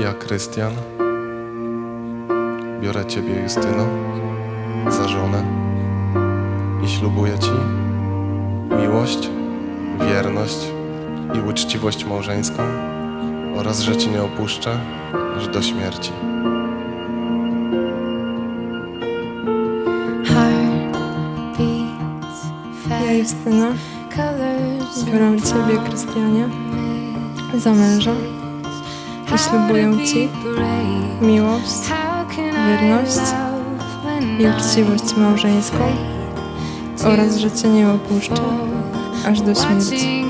Ja, Krystian, biorę Ciebie, Justyno, za żonę i ślubuję Ci miłość, wierność i uczciwość małżeńską oraz, że Cię nie opuszczę aż do śmierci. Ja. Justyna, biorę Ciebie, Krystianie, za męża i ślubuję Ci miłość wierność i uczciwość małżeńską oraz, że Cię nie opuszczę aż do śmierci.